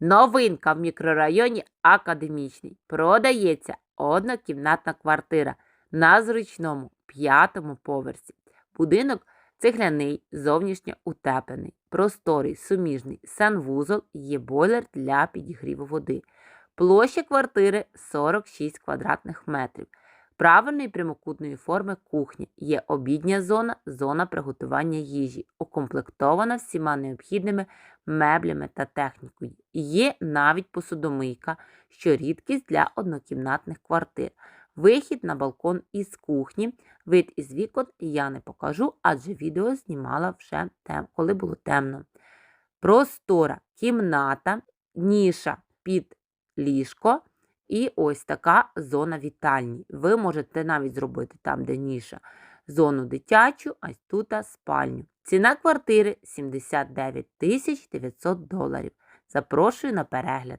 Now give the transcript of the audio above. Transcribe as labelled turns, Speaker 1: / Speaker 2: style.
Speaker 1: Новинка в мікрорайоні Академічний. Продається однокімнатна квартира на зручному п'ятому поверсі. Будинок цегляний, зовнішньо утеплений, просторий, суміжний, санвузол, є бойлер для підігріву води. Площа квартири 46 квадратних метрів. Правильної прямокутної форми кухня. Є обідня зона, зона приготування їжі, укомплектована всіма необхідними меблями та технікою. Є навіть посудомийка, що рідкість для однокімнатних квартир. Вихід на балкон із кухні. Вид із вікон я не покажу, адже відео знімала вже тем, коли було темно. Простора кімната, ніша під ліжко і ось така зона вітальні. Ви можете навіть зробити там, де ніша, зону дитячу, а тут спальню. Ціна квартири 79 тисяч 900 доларів. Запрошую на перегляд.